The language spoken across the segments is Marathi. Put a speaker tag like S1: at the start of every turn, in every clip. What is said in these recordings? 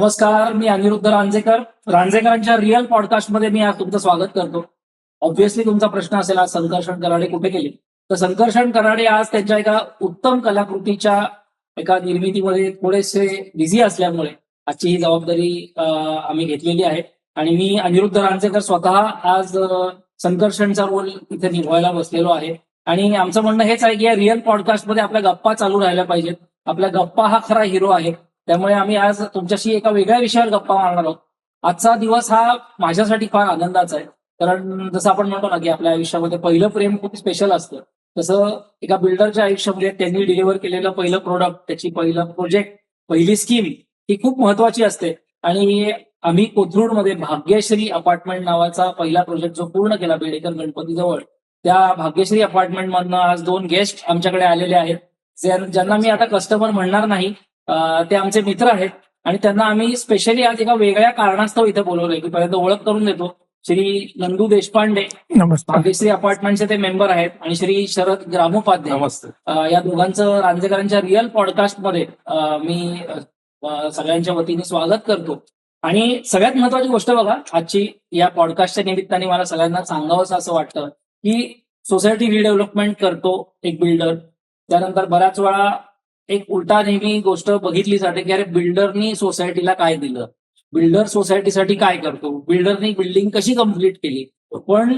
S1: नमस्कार मी अनिरुद्ध रांजेकर रांजेकरांच्या रिअल पॉडकास्टमध्ये मी आज तुमचं स्वागत करतो. ऑब्व्हियसली तुमचा प्रश्न असेल आज संकर्षण कराडे कुठे गेले? तर संकर्षण कराडे आज त्यांच्या एका उत्तम कलाकृतीच्या एका निर्मितीमध्ये थोडेसे बिझी असल्यामुळे आजची ही जबाबदारी आम्ही घेतलेली आहे. आणि मी अनिरुद्ध रांजेकर स्वतः आज संकर्षणचा रोल इथे निभवायला बसलेलो आहे. आणि आमचं म्हणणं हेच आहे की या रिअल पॉडकास्टमध्ये आपल्या गप्पा चालू राहिल्या पाहिजेत. आपल्या गप्पा हा खरा हिरो आहे. त्यामुळे आम्ही आज तुमच्याशी एका वेगळ्या विषयावर गप्पा मारणार आहोत. आजचा दिवस हा माझ्यासाठी फार आनंदाचा आहे. कारण जसं आपण म्हणतो ना की आपल्या आयुष्यामध्ये पहिलं प्रेम खूप स्पेशल असतं. तसं एका बिल्डरच्या आयुष्यामध्ये त्यांनी डिलिव्हर केलेलं पहिलं प्रोडक्ट त्याची पहिलं प्रोजेक्ट पहिली स्कीम ही खूप महत्वाची असते. आणि आम्ही कोथरूडमध्ये भाग्यश्री अपार्टमेंट नावाचा पहिला प्रोजेक्ट जो पूर्ण केला बेडेकर गणपतीजवळ. त्या भाग्यश्री अपार्टमेंट मधनं आज दोन गेस्ट आमच्याकडे आलेले आहेत. ज्यांना मी आता कस्टमर म्हणणार नाही ते आमचे मित्र आहेत. आणि त्यांना आम्ही स्पेशली आज एका वेगळ्या कारणास्तव इथे बोलवलंय. की पहिल्यांदा ओळख करून देतो. श्री नंदू देशपांडे भाग्यश्री अपार्टमेंटचे ते मेंबर आहेत. आणि श्री शरद ग्रामोपाध्याय. या दोघांचं रांजेकरांच्या रिअल पॉडकास्टमध्ये मी सगळ्यांच्या वतीने स्वागत करतो. आणि सगळ्यात महत्वाची गोष्ट बघा आजची या पॉडकास्टच्या निमित्ताने मला सगळ्यांना सांगावंसं असं वाटतं की सोसायटी रिडेव्हलपमेंट करतो एक बिल्डर त्यानंतर बऱ्याच वेळा एक उलटा नेहमी गोष्ट बघितली जाते की अरे बिल्डरनी सोसायटीला काय दिलं? बिल्डर सोसायटीसाठी काय करतो? बिल्डरनी बिल्डिंग कशी कंप्लीट केली? पण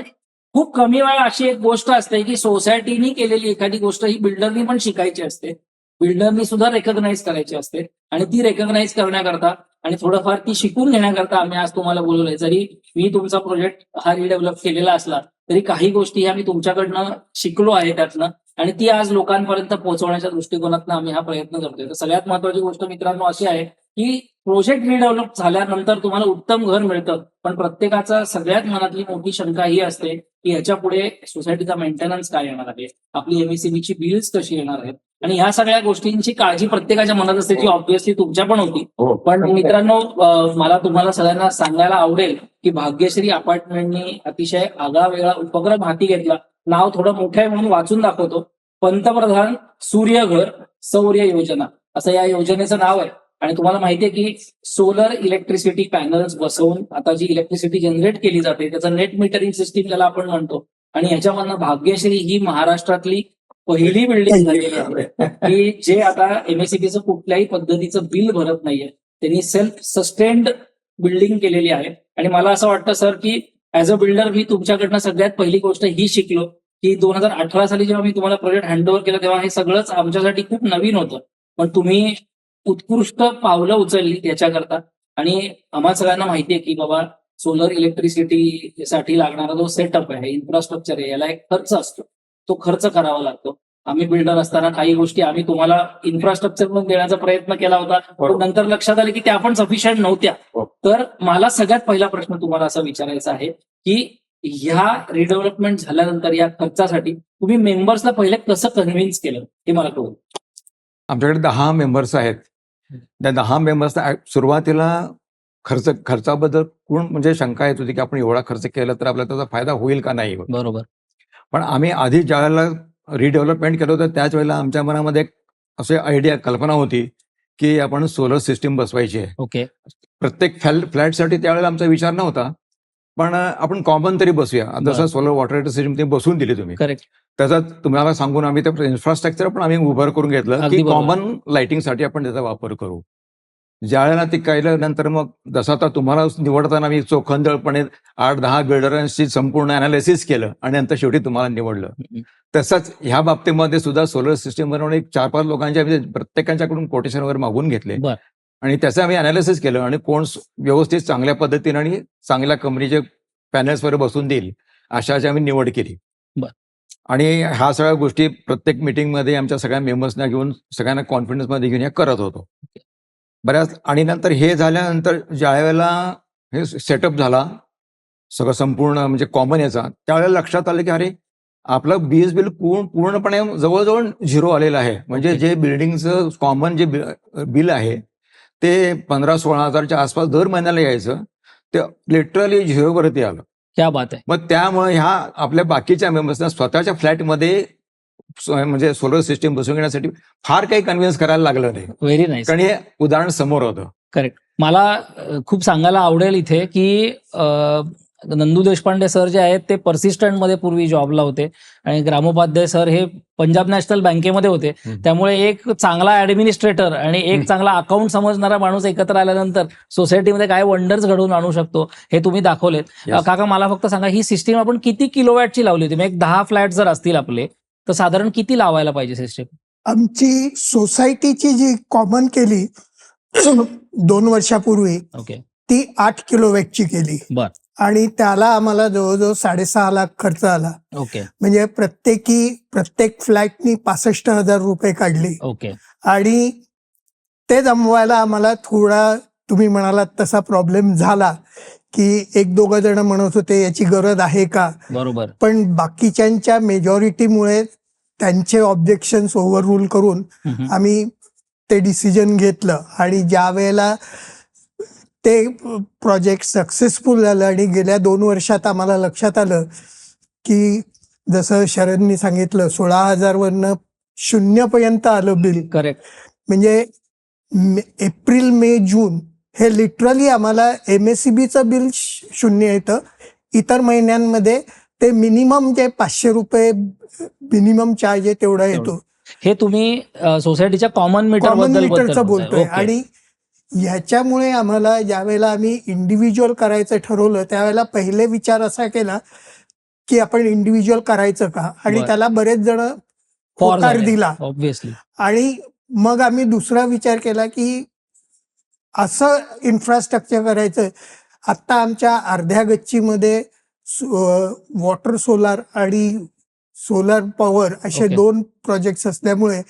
S1: खूप कमी वेळा अशी एक गोष्ट असते की सोसायटीनी केलेली एखादी गोष्ट ही बिल्डरनी पण शिकायची असते. बिल्डरनी सुद्धा रेकग्नाईज करायची असते आणि ती रेकग्नाईज करण्याकरता आणि थोडंफार ती शिकून घेण्याकरता आम्ही आज तुम्हाला बोलवलंय. जरी मी तुमचा प्रोजेक्ट हा रिडेव्हलप केलेला असला तरी काही गोष्टी ह्या मी तुमच्याकडनं शिकलो आहे त्यातनं. आणि ती आज लोकांपर्यंत पोहोचवण्याच्या दृष्टिकोनातून आम्ही हा प्रयत्न करतोय. तर सगळ्यात महत्वाची गोष्ट मित्रांनो अशी आहे की प्रोजेक्ट रिडेव्हलप झाल्यानंतर तुम्हाला उत्तम घर मिळतं. पण प्रत्येकाचा सगळ्यात मनातली मोठी शंका ही असते की ह्याच्या पुढे सोसायटीचा मेंटेनन्स काय येणार आहे? आपली एमएससीबीची बिल्स कशी येणार आहेत? आणि ह्या सगळ्या गोष्टींची काळजी प्रत्येकाच्या मनात असते जी ऑब्व्हियसली तुमच्या पण होती.
S2: हो.
S1: पण मित्रांनो मला तुम्हाला सगळ्यांना सांगायला आवडेल की भाग्यश्री अपार्टमेंटनी अतिशय आगळा वेगळा उपक्रम हाती घेतला. नाव थोडं मोठं आहे म्हणून वाचून दाखवतो. पंतप्रधान सूर्यघर सौर योजना. असं या योजनेचं नाव आहे. आणि तुम्हाला माहितीये की सोलर इलेक्ट्रिसिटी पॅनल्स बसवून आता जी इलेक्ट्रिसिटी जनरेट केली जाते त्याचं नेट मीटरिंग सिस्टीम ज्याला आपण म्हणतो. आणि ह्याच्यामधनं भाग्यश्री ही महाराष्ट्रातली पहिली बिल्डिंग झालेली आहे. की जे आता एमएससीबीचं कुठल्याही पद्धतीचं बिल भरत नाहीये त्यांनी सेल्फ सस्टेन्ड बिल्डिंग केलेली आहे. आणि मला असं वाटतं सर की ऍज अ बिल्डर मी तुमच्याकडनं सगळ्यात पहिली गोष्ट ही शिकलो की दोन हजार अठरा साली जेव्हा मी तुम्हाला प्रोजेक्ट हँडओव्हर केलं तेव्हा हे सगळंच आमच्यासाठी खूप नवीन होतं. पण तुम्ही उत्कृष्ट पावलं उचलली त्याच्याकरता आणि आम्हा सगळ्यांना माहितीये की बाबा सोलर इलेक्ट्रिसिटी साठी लागणारा जो सेटअप आहे इन्फ्रास्ट्रक्चर आहे याला एक खर्च असतो. तो खर्च करावा लागतो. आम्ही बिल्डर असताना काही गोष्टी आम्ही तुम्हाला इन्फ्रास्ट्रक्चर म्हणून देण्याचा प्रयत्न केला होता. पण
S2: बरोबर.
S1: नंतर लक्षात आलं की त्या पण सफिशियंट नव्हत्या.
S2: हो.
S1: तर मला सगळ्यात पहिला प्रश्न तुम्हाला असा विचारायचा आहे की ह्या रिडेव्हलपमेंट झाल्यानंतर या खर्चासाठी तुम्ही मेंबर्सला पहिले कसं कन्व्हिन्स केलं? हे मला कळू
S3: आमच्याकडे दहा मेंबर्स आहेत. त्या दहा मेंबर्सना सुरुवातीला खर्च खर्चाबद्दल कोण म्हणजे शंका येत होती की आपण एवढा खर्च केला तर आपल्याला त्याचा फायदा होईल का नाही?
S1: बरोबर.
S3: पण आम्ही आधी ज्या वेळेला रिडेव्हलपमेंट केलं होतं त्याच वेळेला आमच्या मनामध्ये एक असे आयडिया कल्पना होती की आपण सोलर सिस्टीम बसवायची आहे.
S1: ओके.
S3: प्रत्येक फ्लॅट फ्लॅटसाठी त्यावेळेला आमचा विचार नव्हता पण आपण कॉमन तरी बसूया. जसं सोलर वॉटर सिस्टीम ते बसवून दिली तुम्ही.
S1: करेक्ट
S3: त्याचा तुम्हाला सांगून आम्ही ते इन्फ्रास्ट्रक्चर पण आम्ही उभार करून घेतलं की. कॉमन लाइटिंगसाठी आपण त्याचा वापर करू. ज्या वेळेला ते केल्यानंतर मग जसं आता तुम्हाला निवडताना मी चोखंदळपणे आठ दहा बिल्डरांशी संपूर्ण अनालिसिस केलं आणि नंतर शेवटी तुम्हाला निवडलं. तसंच ह्या बाबतीमध्ये सुद्धा सोलर सिस्टीम बनवणे एक चार पाच लोकांच्या म्हणजे प्रत्येकांच्याकडून कोटेशन वगैरे मागून घेतले. आणि त्याचं आम्ही अनालिसिस केलं आणि कोण व्यवस्थित चांगल्या पद्धतीने आणि चांगल्या कंपनीचे पॅनल्स वगैरे बसून देईल अशाची आम्ही निवड केली. आणि ह्या सगळ्या गोष्टी प्रत्येक मीटिंगमध्ये आमच्या सगळ्या मेंबर्सना घेऊन सगळ्यांना कॉन्फिडन्समध्ये घेऊन या करत होतो. बऱ्याच आणि नंतर हे झाल्यानंतर ज्या वेळेला हे सेटअप झाला सगळं संपूर्ण म्हणजे कॉमन याचा त्यावेळेला लक्षात आलं की अरे आपलं बीएस बिल पूर्ण पूर्णपणे जवळजवळ झिरो आलेलं आहे. म्हणजे. जे बिल्डिंगचं कॉमन जे बिल आहे ते पंधरा सोळा हजारच्या आसपास दर महिन्याला यायचं ते लिटरली झिरोवरती आलं.
S1: क्या बात आहे.
S3: मग त्यामुळे ह्या आपल्या बाकीच्या मेंबर्सना स्वतःच्या फ्लॅटमध्ये म्हणजे सोलर सिस्टीम बसवून घेण्यासाठी फार काही कन्व्हिन्स करायला लागलं नाही.
S1: व्हेरी नाईस
S3: कारण हे उदाहरण समोर होतं.
S1: मला अ, खूप सांगायला आवडेल इथे की नंदू देशपांडे सर जे आहेत ते पर्सिस्टंटमध्ये पूर्वी जॉबला होते. आणि ग्रामोपाध्याय सर हे पंजाब नॅशनल बँकेमध्ये होते. त्यामुळे एक चांगला ऍडमिनिस्ट्रेटर आणि एक. चांगला अकाउंट समजणारा माणूस एकत्र आल्यानंतर सोसायटीमध्ये काय वंडर्स घडवून आणू शकतो हे तुम्ही दाखवलेत.
S3: Yes.
S1: काका मला फक्त सांगा ही सिस्टीम आपण किती किलोवॅटची लावली होती? एक दहा फ्लॅट जर असतील आपले तर साधारण किती लावायला पाहिजे सिस्टीम
S2: आमची सोसायटीची जी कॉमन केली दोन वर्षापूर्वी
S1: ओके
S2: ती आठ किलोवॅटची केली.
S1: बर.
S2: आणि त्याला आम्हाला जवळजवळ साडेसहा लाख खर्च आला.
S1: ओके
S2: म्हणजे प्रत्येकी प्रत्येक फ्लॅटनी पासष्ट हजार रुपये काढले.
S1: ओके
S2: आणि ते जमवायला आम्हाला थोडा तुम्ही म्हणालात तसा प्रॉब्लेम झाला. की एक दोघं जण म्हणत होते याची गरज आहे का?
S1: बरोबर.
S2: पण बाकीच्यांच्या मेजॉरिटीमुळे त्यांचे ऑब्जेक्शन्स ओव्हर रूल करून. आम्ही ते डिसिजन घेतलं. आणि ज्या वेळेला ते प्रोजेक्ट सक्सेसफुल झालं आणि गेल्या दोन वर्षात आम्हाला लक्षात आलं की जसं शरदनी सांगितलं सोळा हजारवरनं शून्यपर्यंत आलं बिल.
S1: करेक्ट
S2: म्हणजे एप्रिल मे जून हे लिटरली आम्हाला एम एस सी बीचं बिल शून्य येतं. इतर महिन्यांमध्ये ते मिनिमम जे पाचशे रुपये मिनिमम चार्ज आहे तेवढा येतो.
S1: हे तुम्ही सोसायटीच्या कॉमन मीटर
S2: मीटरचं बोलतोय. आणि ह्याच्यामुळे आम्हाला ज्यावेळेला आम्ही इंडिव्हिज्युअल करायचं ठरवलं त्यावेळेला पहिले विचार असा केला की आपण इंडिव्हिज्युअल करायचं का? आणि. त्याला बरेच जण होकार. दिला.
S1: ऑब्व्हियसली
S2: आणि मग आम्ही दुसरा विचार केला की असं इन्फ्रास्ट्रक्चर करायचं. आत्ता आमच्या अर्ध्या गच्चीमध्ये वॉटर सोलार आणि सोलार पॉवर असे
S1: Okay.
S2: दोन प्रोजेक्ट्स असल्यामुळे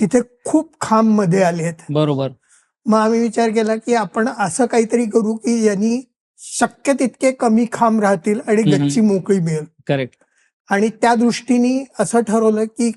S2: तिथे खूप खांबमध्ये आले आहेत.
S1: बरोबर.
S2: मग आम्ही विचार केला की आपण असं काहीतरी करू की यांनी शक्य तितके कमी खांब राहतील आणि. गच्ची मोकळी मिळेल.
S1: करेक्ट
S2: आणि त्या दृष्टीने असं ठरवलं की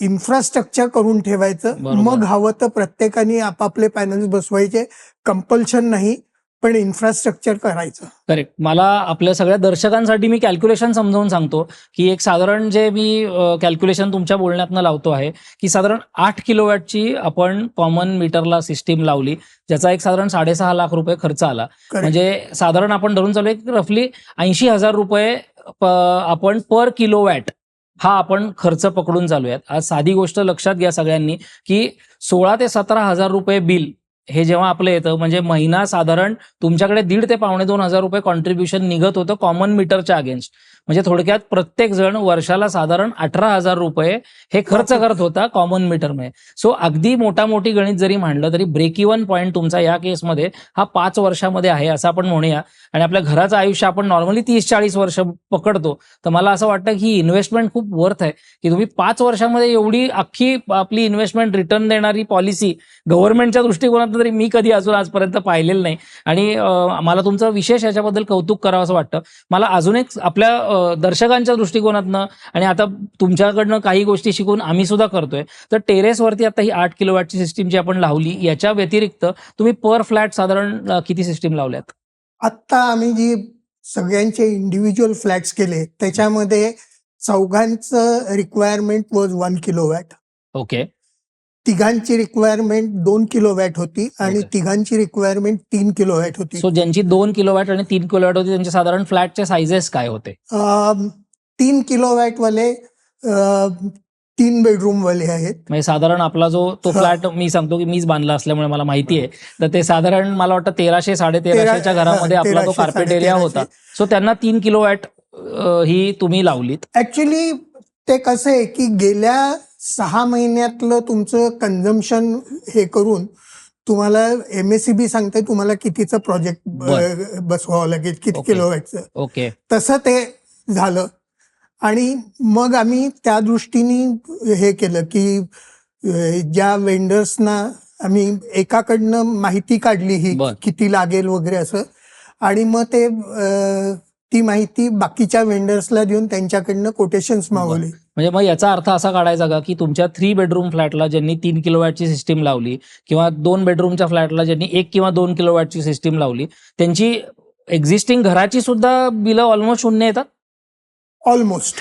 S2: इन्फ्रास्ट्रक्चर करून ठेवायचं. मग हवं तर प्रत्येकाने आपापले पॅनल्स बसवायचे. कंपल्शन नाही पण इन्फ्रास्ट्रक्चर करायचं.
S1: करेक्ट मला आपल्या सगळ्या दर्शकांसाठी मी कॅल्क्युलेशन समजावून सांगतो की एक साधारण जे मी कॅल्क्युलेशन तुमच्या बोलण्यातनं लावतो आहे की साधारण आठ किलोवॅटची आपण कॉमन मीटरला सिस्टीम लावली ज्याचा एक साधारण साडेसहा लाख रुपये खर्च आला. म्हणजे साधारण आपण धरून चालू की रफली ऐंशी हजार रुपये आपण पर किलोवॅट हा आपण खर्च पकडून चालूयात. आज साधी गोष्ट लक्षात घ्या सगळ्यांनी की सोळा ते सतरा हजार रुपये बिल हे जेव्हा आपलं येतं म्हणजे महिना साधारण तुमच्याकडे दीड ते पावणे दोन हजार रुपये कॉन्ट्रीब्युशन निघत होतं कॉमन मीटरच्या अगेन्स्ट म्हणजे थोडक्यात प्रत्येक जण वर्षाला साधारण अठरा हजार रुपये हे खर्च करत होता कॉमन मीटरमध्ये सो अगदी मोठा मोठी गणित जरी मांडलं तरी ब्रेक इव्हन पॉईंट तुमचा या केसमध्ये हा पाच वर्षामध्ये आहे असं आपण म्हणूया. आणि आपल्या घराचं आयुष्य आपण नॉर्मली तीस चाळीस वर्ष पकडतो. तर मला असं वाटतं की इन्व्हेस्टमेंट खूप वर्थ आहे. की तुम्ही पाच वर्षामध्ये एवढी अख्खी आपली इन्व्हेस्टमेंट रिटर्न देणारी पॉलिसी गव्हर्नमेंटच्या दृष्टिकोनात दृष्टिकोनातून तरी मी कधी अजून आजपर्यंत पाहिलेलं नाही. आणि मला तुमचं विशेष याच्याबद्दल कौतुक करावं असं वाटतं. मला अजून एक आपल्या दर्शकांच्या दृष्टिकोनातनं आणि आता तुमच्याकडनं काही गोष्टी शिकून आम्ही सुद्धा करतोय. तर टेरेसवरती आता ही आठ किलोवॅटची सिस्टीम जी आपण लावली याच्या व्यतिरिक्त तुम्ही पर फ्लॅट साधारण किती सिस्टीम लावल्यात?
S2: आत्ता आम्ही जी सगळ्यांचे इंडिव्हिज्युअल फ्लॅट्स केले त्याच्यामध्ये चौघांचं requirement was one kilowatt
S1: okay
S2: तिघांची रिक्वायरमेंट दोन किलो वॅट होती आणि. तिघांची रिक्वायरमेंट तीन किलो वॅट होती.
S1: सो ज्यांची दोन किलोवॅट आणि तीन किलोवॅट होती त्यांचे साधारण फ्लॅटचे सायझेस काय होते?
S2: तीन किलो वॅट वाले तीन बेडरूम वाले आहेत.
S1: म्हणजे साधारण आपला जो तो. फ्लॅट मी सांगतो की मीच बांधला असल्यामुळे मला माहिती आहे. तर ते साधारण मला वाटतं तेराशे साडे तेराशेच्या
S2: तेरा-
S1: घरामध्ये आपला तो कार्पेट एरिया. होता. सो त्यांना तीन किलो वॅट ही तुम्ही लावलीत.
S2: ऍक्च्युली ते कसं आहे की गेल्या सहा महिन्यातलं तुमचं कन्झम्पशन हे करून तुम्हाला एम एस सी बी सांगते तुम्हाला कितीचं प्रोजेक्ट. बसवावं लागेल किती. किलो वॅटचं
S1: ओके
S2: तसं ते झालं आणि मग आम्ही त्या दृष्टीने हे केलं की ज्या वेंडर्सना आम्ही एकाकडनं माहिती काढली ही. किती लागेल वगैरे असं आणि मग ते ती माहिती बाकीच्या वेंडर्सला देऊन त्यांच्याकडनं कोटेशन्स मागवली.
S1: म्हणजे मग याचा अर्थ असा काढायचा का की तुमच्या थ्री बेडरूम फ्लॅटला ज्यांनी तीन किलो वॅटची सिस्टीम लावली किंवा दोन बेडरूमच्या फ्लॅटला ज्यांनी एक किंवा दोन किलो वॅटची सिस्टीम लावली त्यांची एक्झिस्टिंग घराची सुद्धा बिलं ऑलमोस्ट शून्य येतात?
S2: ऑलमोस्ट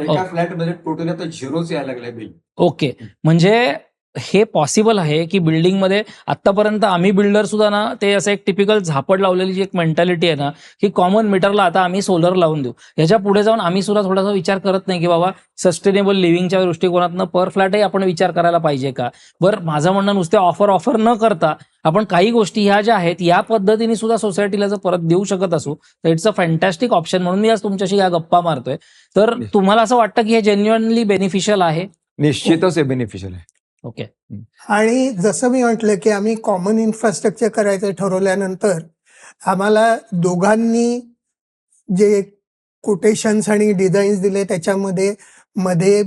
S3: एका फ्लॅटमध्ये टोटली आता झिरोच यायला लागलाय बिल.
S1: ओके म्हणजे हे पॉसिबल आहे की बिल्डिंगमध्ये आतापर्यंत आम्ही बिल्डर सुद्धा ना ते असं एक टिपिकल झापड लावलेली जी एक मेंटॅलिटी आहे ना की कॉमन मीटरला आता आम्ही सोलर लावून देऊ. ह्याच्या पुढे जाऊन आम्ही सुद्धा थोडासा विचार करत नाही की बाबा सस्टेनेबल लिव्हिंगच्या दृष्टिकोनातनं पर फ्लॅटही आपण विचार करायला पाहिजे का? बरं माझं म्हणणं नुसते ऑफर ऑफर न करता आपण काही गोष्टी ह्या ज्या आहेत या पद्धतीने सुद्धा सोसायटीला जर परत देऊ शकत असू तर इट्स अ फॅन्टॅस्टिक ऑप्शन म्हणून मी आज तुमच्याशी या गप्पा मारतोय. तर तुम्हाला असं वाटतं की हे जेन्युअनली बेनिफिशियल आहे?
S3: निश्चितच हे बेनिफिशियल आहे.
S1: ओके.
S2: आणि जसं मी म्हटलं की आम्ही कॉमन इन्फ्रास्ट्रक्चर करायचं ठरवल्यानंतर आम्हाला दोघांनी जे कोटेशन्स आणि डिझाईन्स दिले त्याच्यामध्ये मध्ये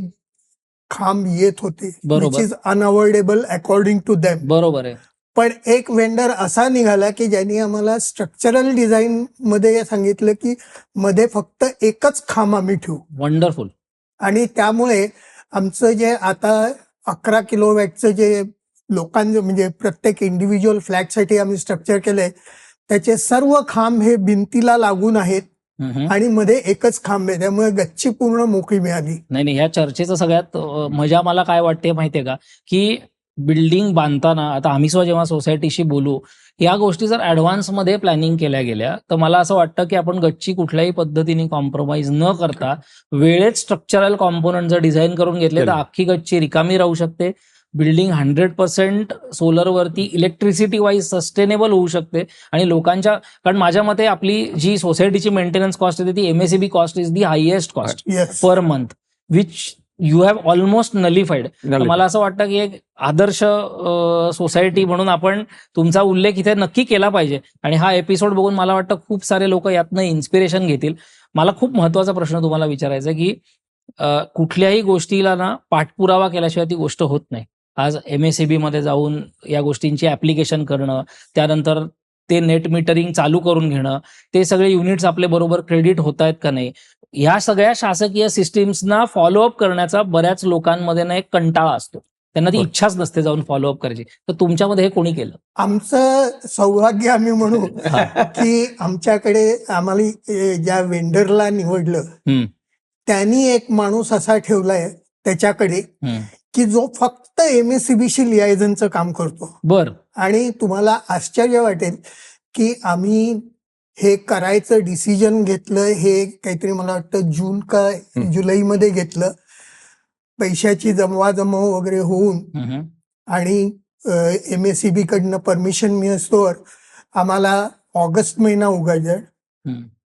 S2: खांब येत होते. Which is unavoidable according to them
S1: बरोबर आहे.
S2: पण एक वेंडर असा निघाला की ज्यांनी आम्हाला स्ट्रक्चरल डिझाईन मध्ये सांगितलं की मध्ये फक्त एकच खांब आम्ही ठेवू.
S1: वंडरफुल
S2: आणि त्यामुळे आमचं जे आता अकरा किलो वॅटचं जे लोकांचं म्हणजे प्रत्येक इंडिव्हिज्युअल फ्लॅटसाठी आम्ही स्ट्रक्चर केलंय. त्याचे सर्व खांब हे भिंतीला लागून आहेत आणि मध्ये एकच खांब आहे त्यामुळे गच्ची पूर्ण मोकळी मिळाली.
S1: नाही नाही ह्या चर्चेचं सगळ्यात मजा मला काय वाटते माहितीये का? की बिल्डिंग बांधताना आता आम्ही सुद्धा जेव्हा सोसायटीशी बोलू या गोष्टी जर ऍडव्हान्समध्ये प्लॅनिंग केल्या गेल्या तर मला असं वाटतं की आपण गच्ची कुठल्याही पद्धतीने कॉम्प्रोमाइज न करता वेळेत स्ट्रक्चरल कॉम्पोनंट जर डिझाईन करून घेतले तर. अख्खी गच्ची रिकामी राहू शकते. बिल्डिंग हंड्रेड पर्सेंट सोलरवरती इलेक्ट्रिसिटी वाईज सस्टेनेबल होऊ शकते. आणि लोकांच्या कारण माझ्या मते आपली जी सोसायटीची मेंटेनन्स कॉस्ट येते ती MSCB cost is the highest cost per month which you have almost nullified मला असं वाटतं की एक आदर्श सोसायटी म्हणून आपण तुमचा उल्लेख इथे नक्की केला पाहिजे. आणि हा एपिसोड बघून मला वाटतं खूप सारे लोक यातनं इन्स्पिरेशन घेतील. मला खूप महत्त्वाचा प्रश्न तुम्हाला विचारायचा की कुठल्याही गोष्टीला ना पाठपुरावा केल्याशिवाय ती गोष्ट होत नाही. आज एम एसमध्ये जाऊन या गोष्टींची ऍप्लिकेशन करणं त्यानंतर ते नेट मीटरिंग चालू करून घेणं ते सगळे युनिट्स आपले बरोबर क्रेडिट होत आहेत का नाही? ह्या सगळ्या शासकीय सिस्टीम्सना फॉलोअप करण्याचा बऱ्याच लोकांमध्ये ना एक कंटाळा असतो त्यांना ती. इच्छाच नसते जाऊन फॉलोअप करायची तर तुमच्यामध्ये हे कोणी केलं
S2: आमचं सौभाग्य आम्ही म्हणू. की आमच्याकडे आम्हाला ज्या वेंडरला निवडलं. त्यांनी एक माणूस असा ठेवलाय त्याच्याकडे. की जो फक्त एमएससीबीशी लिहायझनचं काम करतो
S1: बर
S2: आणि तुम्हाला आश्चर्य वाटेल की आम्ही हे करायचं डिसिजन घेतलं हे काहीतरी मला वाटतं जून का. जुलैमध्ये घेतलं पैशाची जमवाजमव वगैरे होऊन. आणि एम एस सी बी कडनं परमिशन मिळस्तोवर आम्हाला ऑगस्ट महिना उघडला.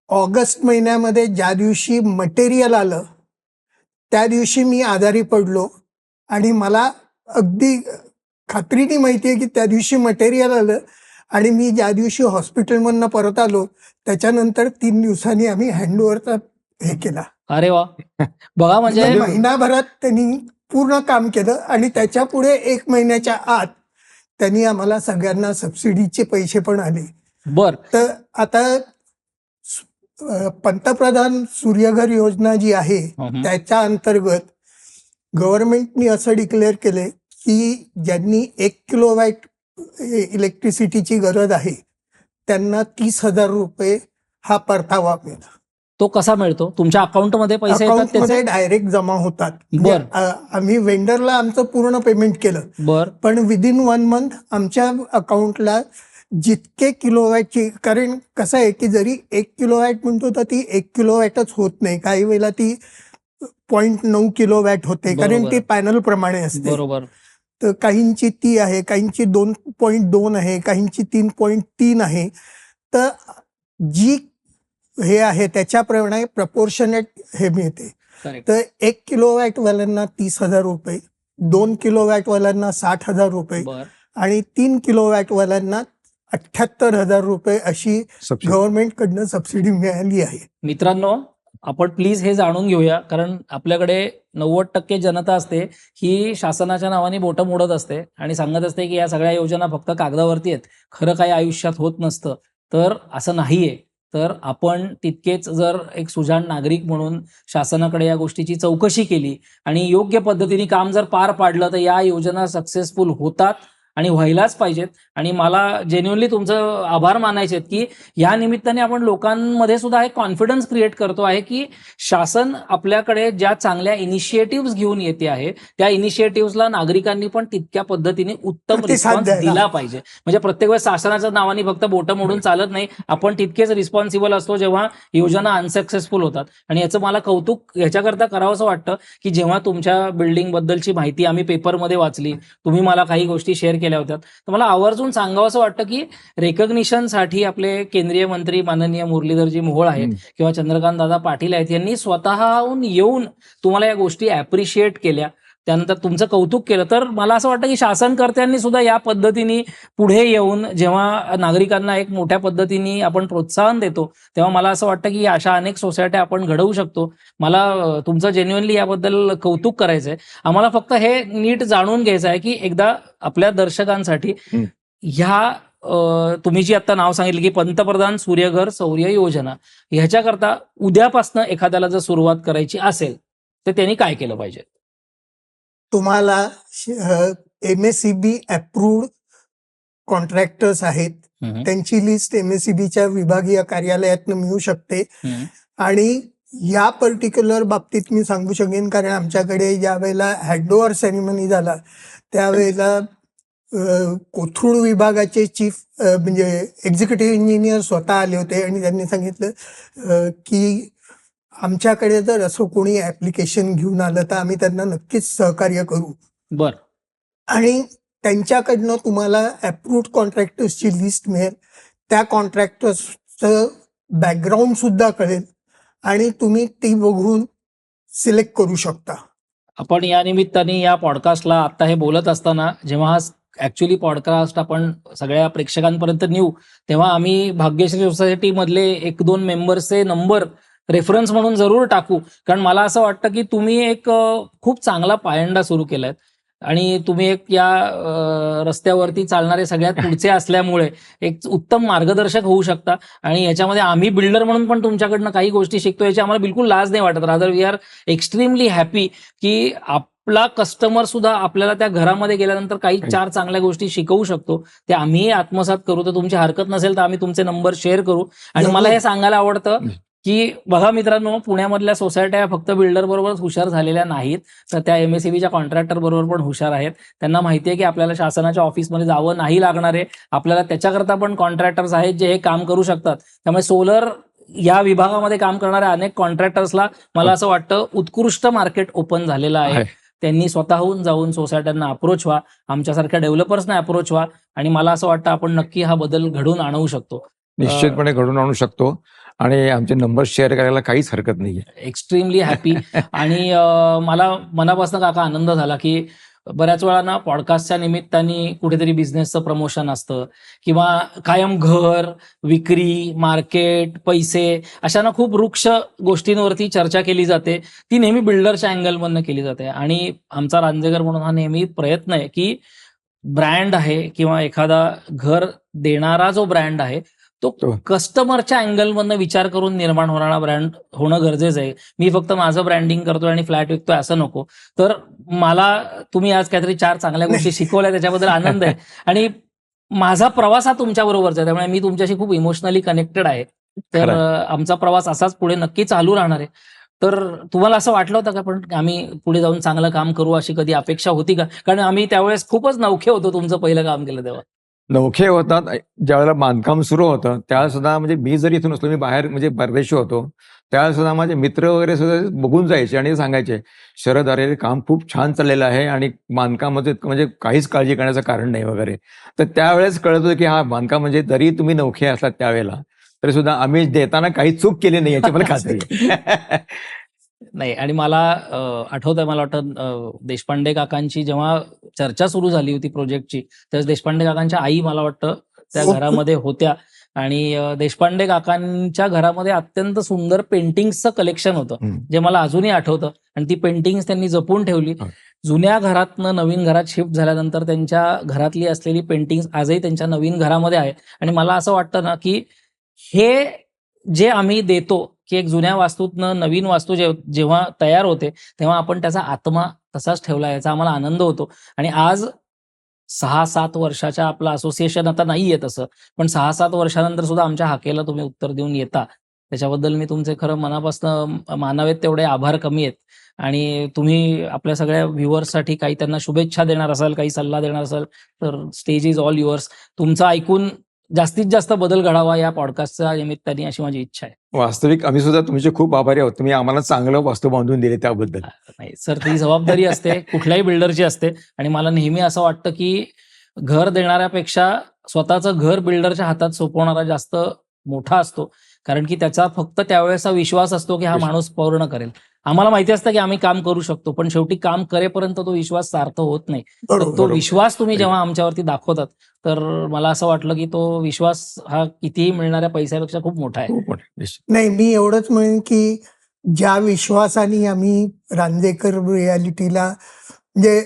S2: ऑगस्ट महिन्यामध्ये ज्या दिवशी मटेरियल आलं त्या दिवशी मी आजारी पडलो आणि मला अगदी खात्रीने माहिती आहे की त्या दिवशी मटेरियल आलं आणि मी ज्या दिवशी हॉस्पिटलमधनं परत आलो त्याच्यानंतर तीन दिवसांनी आम्ही हँडओव्हरचा हे केला.
S1: अरे वा. बघा म्हणजे
S2: म्हणजे महिनाभरात त्यांनी पूर्ण काम केलं आणि त्याच्या पुढे एक महिन्याच्या आत त्यांनी आम्हाला सगळ्यांना सबसिडीचे पैसे पण आले.
S1: बर.
S2: तर आता पंतप्रधान सूर्यघर योजना जी आहे. त्याच्या अंतर्गत गव्हर्नमेंटनी असं डिक्लेअर केलंय की ज्यांनी एक किलो वॅट इलेक्ट्रिसिटीची गरज आहे त्यांना तीस हजार रुपये हा परतावा मिळतो
S1: तो कसा मिळतो? तुमच्या अकाउंटमध्ये पैसे
S2: डायरेक्ट जमा होतात.
S1: बर.
S2: आम्ही वेंडरला आमचं पूर्ण पेमेंट केलं.
S1: बर.
S2: पण विदिन वन मंथ आमच्या अकाउंटला जितके किलोवॅटची कारण कसं आहे की जरी एक किलोवॅट म्हणतो तर ती एक किलोवॅटच होत नाही. काही वेळेला ती पॉईंट नऊ किलोवॅट होते कारण. ती पॅनल प्रमाणे असते.
S1: बरोबर.
S2: तर काहींची ती आहे काहींची दोन पॉईंट दोन आहे काहींची तीन पॉईंट तीन आहे. तर जी हे आहे त्याच्याप्रमाणे प्रपोर्शनेट हे मिळते. तर एक किलोवॅट वाल्यांना तीस हजार रुपये दोन किलोवॅट वाल्यांना साठ हजार रुपये आणि तीन किलोवॅट वाल्यांना अठ्याहत्तर हजार रुपये अशी गव्हर्नमेंट कडनं सबसिडी मिळाली आहे.
S1: मित्रांनो आपण प्लीज हे जाणून घेऊया. कारण आपल्याकडे नव्वद टक्के जनता असते ही शासनाच्या नावाने बोटं मोडत असते आणि सांगत असते की या सगळ्या योजना फक्त कागदावरती आहेत. खरं काही आयुष्यात होत नसतं. तर असं नाहीये. तर आपण तितकेच जर एक सुजाण नागरिक म्हणून शासनाकडे या गोष्टीची चौकशी केली आणि योग्य पद्धतीने काम जर पार पाडलं तर या योजना सक्सेसफुल होतात आणि व्हायलाच पाहिजेत. आणि मला जेन्युअनली तुमचं आभार मानायचे आहेत की या निमित्ताने आपण लोकांमध्ये सुद्धा एक कॉन्फिडन्स क्रिएट करतो आहे की शासन आपल्याकडे ज्या चांगल्या इनिशिएटिव्ह घेऊन येते आहे त्या इनिशिएटिव्हला नागरिकांनी पण तितक्या पद्धतीने उत्तम रिस्पॉन्स. दिला पाहिजे. म्हणजे प्रत्येक वेळेस शासनाच्या नावाने फक्त बोटं मोडून चालत नाही. आपण तितकेच रिस्पॉन्सिबल असतो जेव्हा योजना अनसक्सेसफुल होतात. आणि याचं मला कौतुक याच्याकरता करावंसं वाटतं की जेव्हा तुमच्या बिल्डिंग बद्दलची माहिती आम्ही पेपरमध्ये वाचली तुम्ही मला काही गोष्टी शेअर केल्या होत्या तर मला आवर्जून सांगावंसं वाटतं की रेकग्निशनसाठी आपले केंद्रीय मंत्री माननीय मुरलीधरजी मोहोळ आहेत. किंवा चंद्रकांत दादा पाटील आहेत यांनी स्वतःहून येऊन तुम्हाला या गोष्टी अप्रिशिएट केल्या त्यानंतर तुमचं कौतुक केलं. तर मला असं वाटतं की शासनकर्त्यांनी सुद्धा या पद्धतीने पुढे येऊन जेव्हा नागरिकांना एक मोठ्या पद्धतीने आपण प्रोत्साहन देतो तेव्हा मला असं वाटतं की अशा अनेक सोसायट्या आपण घडवू शकतो. मला तुमचं जेन्युअनली याबद्दल कौतुक करायचं आहे आम्हाला फक्त हे नीट जाणून घ्यायचं आहे की एकदा आपल्या दर्शकांसाठी. ह्या तुम्ही जी आता नाव सांगितलं की पंतप्रधान सूर्यघर सौर योजना ह्याच्याकरता उद्यापासनं एखाद्याला जर सुरुवात करायची असेल तर त्यांनी काय केलं पाहिजे?
S2: तुम्हाला M S C B approved contractors आहेत. त्यांची लिस्ट एम एस सी बीच्या विभागीय कार्यालयातनं मिळू शकते. आणि या पर्टिक्युलर बाबतीत मी सांगू शकेन कारण आमच्याकडे ज्या वेळेला हँडओव्हर सेरेमनी झाला त्यावेळेला कोथरूड विभागाचे चीफ म्हणजे एक्झिक्युटिव्ह इंजिनियर स्वतः आले होते आणि त्यांनी सांगितलं की आमच्याकडे जर असं कोणी ऍप्लिकेशन घेऊन आलं तर आम्ही त्यांना नक्कीच सहकार्य करू.
S1: बर.
S2: आणि त्यांच्याकडनं तुम्हाला अप्रूव्ड कॉन्ट्रॅक्टर्सची लिस्ट मिळेल. त्या कॉन्ट्रॅक्टर्सचं बॅकग्राऊंड सुद्धा कळेल. आणि तुम्ही ती बघून सिलेक्ट करू शकता.
S1: आपण या निमित्ताने या पॉडकास्टला आता हे बोलत असताना जेव्हा हा ऍक्च्युली पॉडकास्ट आपण सगळ्या प्रेक्षकांपर्यंत नेऊ तेव्हा आम्ही भाग्यश्री सोसायटी मधले एक दोन मेंबर्सचे नंबर रेफरन्स म्हणून जरूर टाकू. कारण मला असं वाटतं की तुम्ही एक खूप चांगला पायंडा सुरू केलाय आणि तुम्ही एक या रस्त्यावरती चालणारे सगळ्यात पुढचे असल्यामुळे एक उत्तम मार्गदर्शक होऊ शकता. आणि याच्यामध्ये आम्ही बिल्डर म्हणून पण तुमच्याकडनं काही गोष्टी शिकतो याची आम्हाला बिलकुल लाज नाही वाटत. Rather we are extremely happy की आपला कस्टमर सुद्धा आपल्याला त्या घरामध्ये गेल्यानंतर काही चार चांगल्या गोष्टी शिकवू शकतो. ते आम्ही आत्मसात करू. तर तुमची हरकत नसेल तर आम्ही तुमचे नंबर शेअर करू. आणि. मला हे सांगायला आवडतं की बघा मित्रांनो पुण्यामधल्या सोसायट्या फक्त बिल्डर बरोबरच हुशार झालेल्या नाहीत तर त्या एमएससीबीच्या कॉन्ट्रॅक्टर बरोबर पण हुशार आहेत. त्यांना माहिती आहे की आपल्याला शासनाच्या ऑफिसमध्ये जावं नाही लागणार आहे. आपल्याला त्याच्याकरता पण कॉन्ट्रॅक्टर्स आहेत जे हे काम करू शकतात. त्यामुळे सोलर या विभागामध्ये काम करणाऱ्या अनेक कॉन्ट्रॅक्टर्सला मला असं वाटतं उत्कृष्ट मार्केट ओपन झालेलं आहे. त्यांनी स्वतःहून जाऊन सोसायट्यांना अप्रोच व्हा आमच्यासारख्या डेव्हलपर्सना अप्रोच व्हा आणि मला असं वाटतं आपण नक्की हा बदल घडवून आणू शकतो.
S3: निश्चितपणे घडून आणू शकतो. आणि आमचे नंबर शेअर करायला काहीच हरकत नाहीये.
S1: एक्स्ट्रीमली हॅपी आणि मला मनापासून काका आनंद झाला की बऱ्याच वेळा ना पॉडकास्टच्या निमित्ताने कुठेतरी बिझनेसचं प्रमोशन असतं. किंवा कायम घर विक्री मार्केट पैसे अशा ना खूप वृक्ष गोष्टींवरती चर्चा केली जाते. ती नेहमी बिल्डरच्या अँगलमधनं केली जाते. आणि आमचा रांजेकर म्हणून हा नेहमी प्रयत्न आहे की ब्रँड आहे किंवा एखादा घर देणारा जो ब्रँड आहे तो. कस्टमरच्या अँगलमधनं विचार करून निर्माण होणारा ब्रँड होणं गरजेचं आहे. मी फक्त माझं ब्रँडिंग करतोय आणि फ्लॅट विकतोय असं नको. तर मला तुम्ही आज काहीतरी चार चांगल्या गोष्टी शिकवल्या त्याच्याबद्दल आनंद आहे. आणि माझा प्रवास हा तुमच्या बरोबरचा आहे. त्यामुळे मी तुमच्याशी खूप इमोशनली कनेक्टेड आहे. तर आमचा प्रवास असाच पुढे नक्की चालू राहणार आहे. तर तुम्हाला असं वाटलं होतं का पण आम्ही पुढे जाऊन चांगलं काम करू अशी कधी अपेक्षा होती का? कारण आम्ही त्यावेळेस खूपच नवखे होतो तुमचं पहिलं काम केलं तेव्हा.
S3: नवखे होतात ज्यावेळेला बांधकाम सुरू होतं त्यावेळेला सुद्धा म्हणजे मी जरी इथून असलो मी बाहेर म्हणजे परदेशी होतो त्यावेळेला सुद्धा माझे मित्र वगैरे सुद्धा बघून जायचे आणि सांगायचे शरद अरे काम खूप छान चाललेलं आहे आणि बांधकामामध्ये म्हणजे काहीच काळजी करण्याचं कारण नाही वगैरे तर त्यावेळेस कळत होतं की हा बांधकाम म्हणजे जरी तुम्ही नवखे असलात त्यावेळेला तरी सुद्धा आम्ही देताना काही चूक केली नाही याची मला खात्री.
S1: नाही आणि मला आठवत आहे मला वाटतं देशपांडे काकांची जेव्हा चर्चा सुरू झाली होती प्रोजेक्टची त्यावेळेस देशपांडे काकांच्या आई मला वाटतं त्या
S2: हो.
S1: घरामध्ये होत्या आणि देशपांडे काकांच्या घरामध्ये अत्यंत सुंदर पेंटिंग्सचं कलेक्शन होतं. जे मला अजूनही आठवतं आणि ती पेंटिंग्स त्यांनी जपून ठेवली. जुन्या घरातनं नवीन घरात शिफ्ट झाल्यानंतर त्यांच्या घरातली असलेली पेंटिंग्स आजही त्यांच्या नवीन घरामध्ये आहे आणि मला असं वाटतं ना की हे जे आम्ही देतो की एक जुन्या वास्तूतनं नवीन वास्तू जे जेव्हा तयार होते तेव्हा आपण त्याचा आत्मा तसाच ठेवला याचा आम्हाला आनंद होतो. आणि आज सहा सात वर्षाच्या आपलं असोसिएशन आता नाहीये तसं पण सहा सात वर्षानंतर सुद्धा आमच्या हाकेला तुम्ही उत्तर देऊन येता. त्याच्याबद्दल मी तुमचे खरं मनापासून मानावेत तेवढे आभार कमी आहेत. आणि तुम्ही आपल्या सगळ्या व्ह्युअर्ससाठी काही त्यांना शुभेच्छा देणार असाल काही सल्ला देणार असाल तर स्टेज इज ऑल युअर्स तुमचं ऐकून जास्तीत जास्त बदल घडावा या पॉडकास्टच्या निमित्ताने अशी माझी इच्छा आहे.
S3: वास्तविक आम्ही सुद्धा तुमचे खूप आभारी आहोत. तुम्ही आम्हाला चांगलं वास्तू बांधून दिले त्याबद्दल.
S1: नाही सर ती जबाबदारी असते कुठल्याही बिल्डरची असते आणि मला नेहमी असं वाटतं की घर देणाऱ्यापेक्षा स्वतःचं घर बिल्डरच्या हातात सोपवणारा जास्त मोठा असतो. कारण की त्याचा फक्त त्यावेळेचा विश्वास असतो की हा. माणूस पूर्ण करेल. आम्हाला माहिती असतं की आम्ही काम करू शकतो पण शेवटी काम करेपर्यंत तो विश्वास सार्थ होत नाही. तर तो विश्वास तुम्ही जेव्हा आमच्यावरती दाखवतात तर मला असं वाटलं की तो विश्वास हा कितीही मिळणाऱ्या पैशापेक्षा खूप मोठा आहे.
S2: नाही मी एवढंच म्हणेन की ज्या विश्वासाने आम्ही रांदेकर रियालिटीला म्हणजे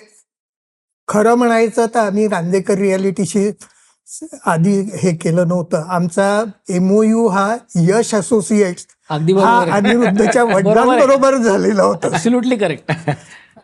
S2: खरं म्हणायचं तर आम्ही रांदेकर रियालिटीशी आधी हे केलं नव्हतं आमचा एमओयू हा यश असोसिएट्स
S1: अगदी
S2: हा
S1: बरोबर आहे.
S2: अनिरुद्धच्या. वडिलांबरोबर झालेला होता
S1: करेक्ट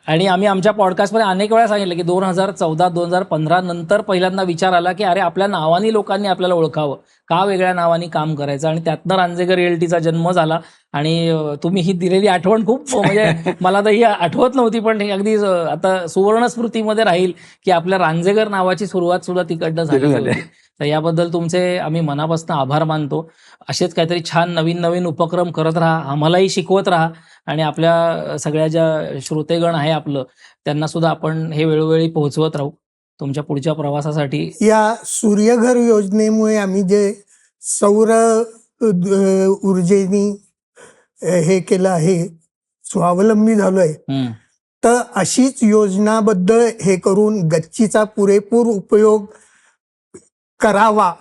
S1: आणि आम्ही आमच्या पॉडकास्टमध्ये अनेक वेळा सांगितलं की दोन हजार चौदा दोन हजार पंधरा नंतर पहिल्यांदा विचार आला की अरे आपल्या नावानी लोकांनी आपल्याला ओळखावं. का वेगळ्या नावानी काम करायचं? आणि त्यातनं रांजेकर रिअल्टीचा जन्म झाला. आणि तुम्ही ही दिलेली आठवण खूप म्हणजे मला तर ही आठवत नव्हती पण ही अगदी आता सुवर्ण स्मृतीमध्ये राहील की आपल्या रांजेकर नावाची सुरुवात सुद्धा तिकडनं झाली. तर याबद्दल तुमचे आम्ही मनापासून आभार मानतो. असेच काहीतरी छान नवीन नवीन उपक्रम करत राहा आम्हालाही शिकवत राहा आणि आपल्या सगळ्या ज्या श्रोतेगण आहे आपलं त्यांना सुद्धा आपण हे वेळोवेळी पोहोचवत राहू. तुमच्या पुढच्या प्रवासासाठी
S2: या सूर्यघर योजनेमुळे आम्ही जे सौर ऊर्जेनी हे केलं आहे स्वावलंबी झालोय तर अशीच योजनाबद्ध हे करून गच्चीचा पुरेपूर उपयोग करावा.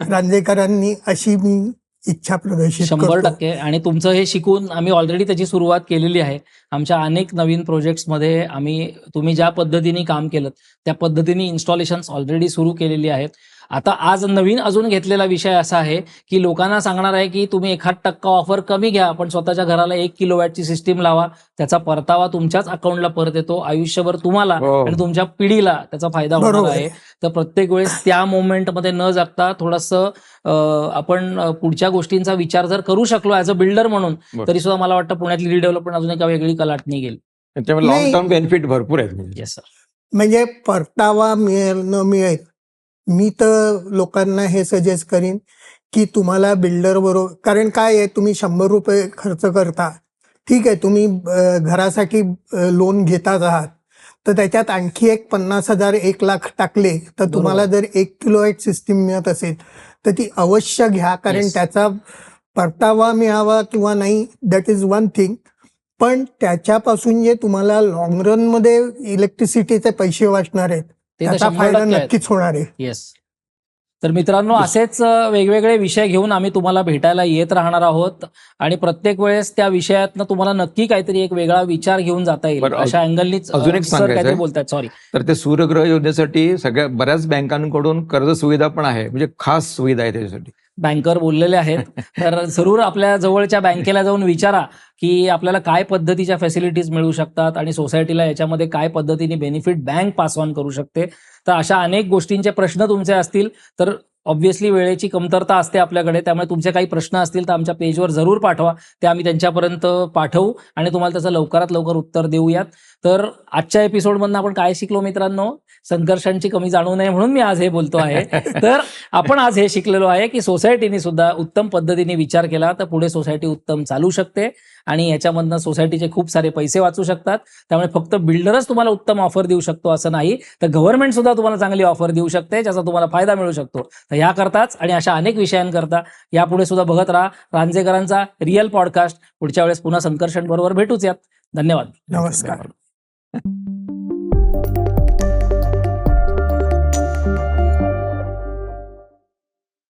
S2: रांदेकरांनी अशी मी इच्छा प्रदर्शित
S1: शंभर टक्के. आणि तुमचं हे शिकून आम्ही ऑलरेडी त्याची सुरुवात केलेली आहे. आमच्या अनेक नवीन प्रोजेक्ट्समध्ये आम्ही तुम्ही ज्या पद्धतीने काम केलं त्या पद्धतीने इन्स्टॉलेशन ऑलरेडी सुरू केलेली आहेत. आता आज नवीन अजून घेतलेला विषय असा आहे की लोकांना सांगणार आहे की तुम्ही एखाद टक्का ऑफर कमी घ्या पण स्वतःच्या घराला एक किलो वॅटची सिस्टीम लावा त्याचा परतावा तुमच्याच अकाउंटला परत येतो आयुष्यभर तुम्हाला
S3: हो.
S1: आणि तुमच्या पिढीला त्याचा फायदा होणार. आहे तर प्रत्येक वेळेस त्या मोमेंटमध्ये न जगता थोडंसं आपण पुढच्या गोष्टींचा विचार जर करू शकलो ॲज अ बिल्डर म्हणून. तरी सुद्धा मला वाटतं पुण्यातली रिडेव्हलपमेंट अजून एका वेगळी कलाटणी गेली
S3: त्याच्यामुळे लॉंग. टर्म बेनिफिट भरपूर आहेत म्हणजे.
S2: म्हणजे परतावा मिळेल न मिळेल मी तर लोकांना हे सजेस्ट करीन की तुम्हाला बिल्डर बरोबर कारण काय आहे तुम्ही शंभर रुपये खर्च करता. ठीक आहे तुम्ही घरासाठी लोन घेताच आहात. तर त्याच्यात आणखी एक पन्नास हजार एक लाख टाकले तर तुम्हाला जर एक किलो एट सिस्टीम मिळत असेल तर ती अवश्य घ्या. कारण. त्याचा परतावा मिळावा किंवा नाही दॅट इज वन थिंग पण त्याच्यापासून जे तुम्हाला लॉंग रनमध्ये इलेक्ट्रिसिटीचे पैसे वाचणार आहेत त्याचा फायदा. नक्कीच होणार आहे.
S1: येस तर मित्रांनो असेच वेगवेगळे विषय घेऊन आम्ही तुम्हाला भेटायला येत राहणार आहोत. आणि प्रत्येक वेळेस त्या विषयातनं तुम्हाला नक्की काहीतरी एक वेगळा विचार घेऊन जाता येईल. अशा अँगलनीच
S3: अजून एक
S1: काहीतरी. बोलतात सॉरी
S3: तर ते सूर्यग्रह योजनेसाठी सगळ्या बऱ्याच बँकांकडून कर्ज सुविधा पण आहे. म्हणजे खास सुविधा आहे त्याच्यासाठी.
S1: बँकर बोललेले आहेत. तर जरूर आपल्या जवळच्या बँकेला जाऊन विचारा. की आपल्याला काय पद्धतीच्या फॅसिलिटीज मिळू शकतात आणि सोसायटीला याच्यामध्ये काय पद्धतीने बेनिफिट बँक पास ऑन करू शकते? तर अशा अनेक गोष्टींचे प्रश्न तुमचे असतील. तर ऑब्व्हियसली वेळेची कमतरता असते आपल्याकडे त्यामुळे तुमचे काही प्रश्न असतील तर आमच्या पेजवर जरूर पाठवा. ते आम्ही त्यांच्यापर्यंत पाठवू आणि तुम्हाला त्याचं लवकरात लवकर उत्तर देऊयात. तर आजच्या एपिसोडमधनं आपण काय शिकलो मित्रांनो? संघर्षांची कमी जाणवू नये म्हणून मी आज हे बोलतो आहे. तर आपण आज हे शिकलेलो आहे की सोसायटीने सुद्धा उत्तम पद्धतीने विचार केला तर पुढे सोसायटी उत्तम चालू शकते. आणि याच्यामधनं सोसायटीचे खूप सारे पैसे वाचू शकतात. त्यामुळे फक्त बिल्डरच तुम्हाला उत्तम ऑफर देऊ शकतो असं नाही. तर गव्हर्नमेंट सुद्धा तुम्हाला चांगली ऑफर देऊ शकते ज्याचा तुम्हाला फायदा मिळू शकतो. तर याकरताच आणि अशा अनेक विषयांकरता यापुढे सुद्धा बघत राहा. रांजेकरांचा रिअल पॉडकास्ट पुढच्या वेळेस पुन्हा संकर्षण बरोबर भेटूच यात. धन्यवाद.
S2: नमस्कार.